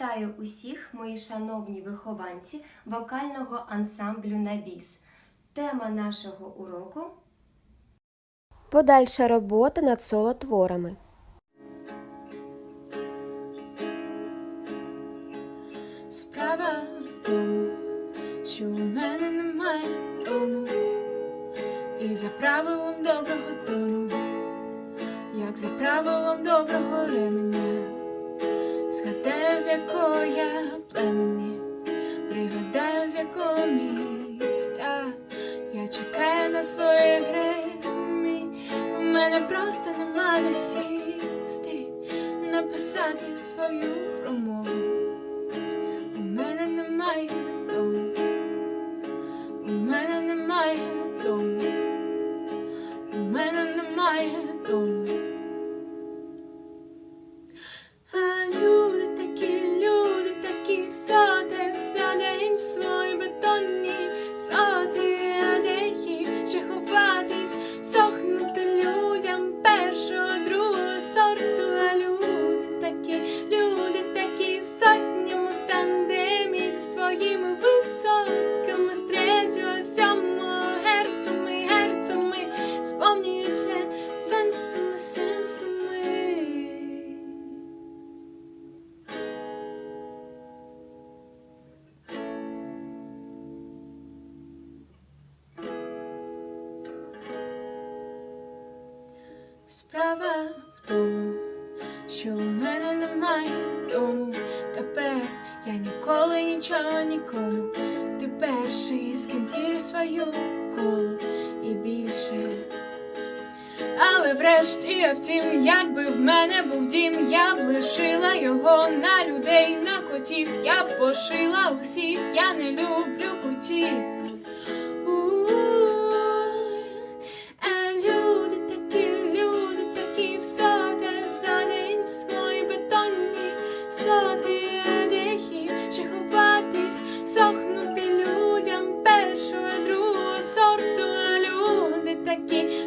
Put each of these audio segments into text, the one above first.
Вітаю усіх, мої шановні вихованці вокального ансамблю Набіс. Тема нашого уроку Подальша робота над солотворами. Справа в тому, що у мене немає дому, і за правилом доброго тону, як за правилом доброго ременя, згадаю, з якого я племені, пригадаю, з якого міста я чекаю на своє гремі, у мене просто нема де сісти, написати свою промову. Справа в тому, що у мене немає дому. Тепер я ніколи нічого нікому. Ти перший, з ким ділю свою колу і більше. Але врешті, я втім, якби в мене був дім, я б лишила його на людей, на котів. Я б пошила усіх, я не люблю котів. такі,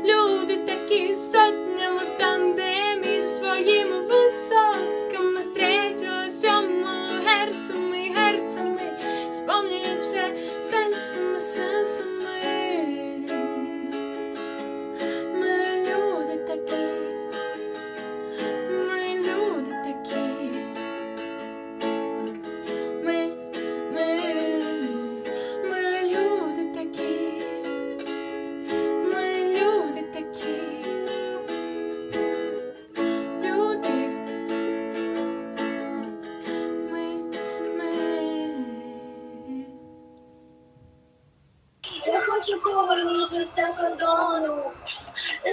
з кордону,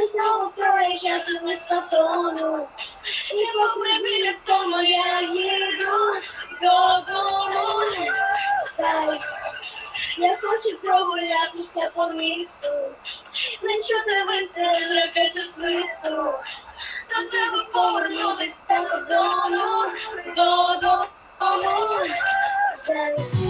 знову проїжджати в місто тону. І попри біля втому я їду додому. Зай, я хочу прогулятися по місту, не чути вистріли ракети з листу. До тебе повернутися з кордону, додому. Зай.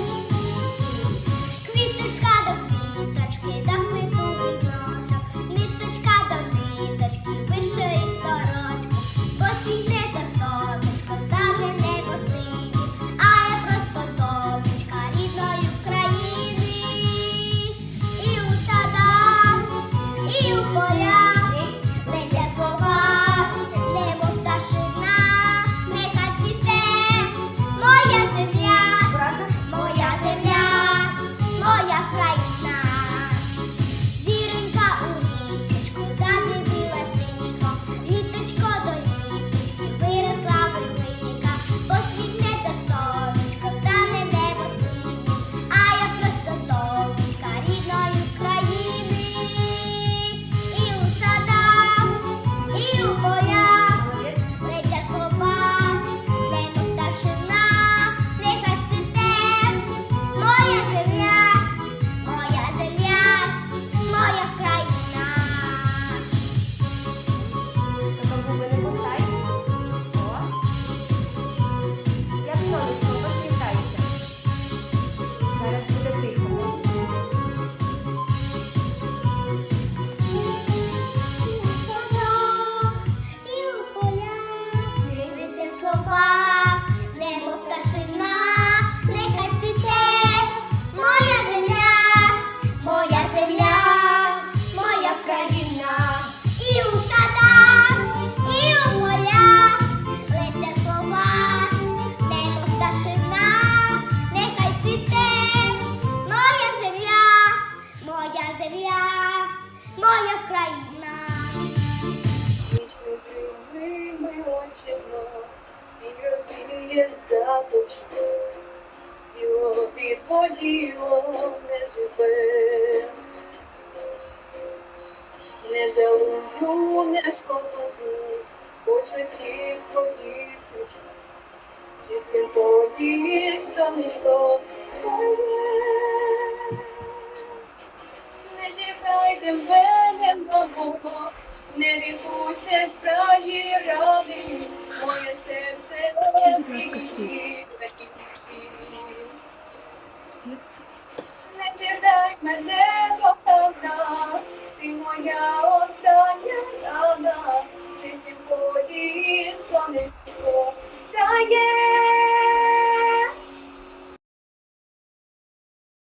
Бачимо, тінь розвіє заточку, тіло відболіло, не живе. Не жалую, не шкодую, почуттів своїх душ. Чистім полі сонечко стає. Не чекайте мене, мамо, не відпустять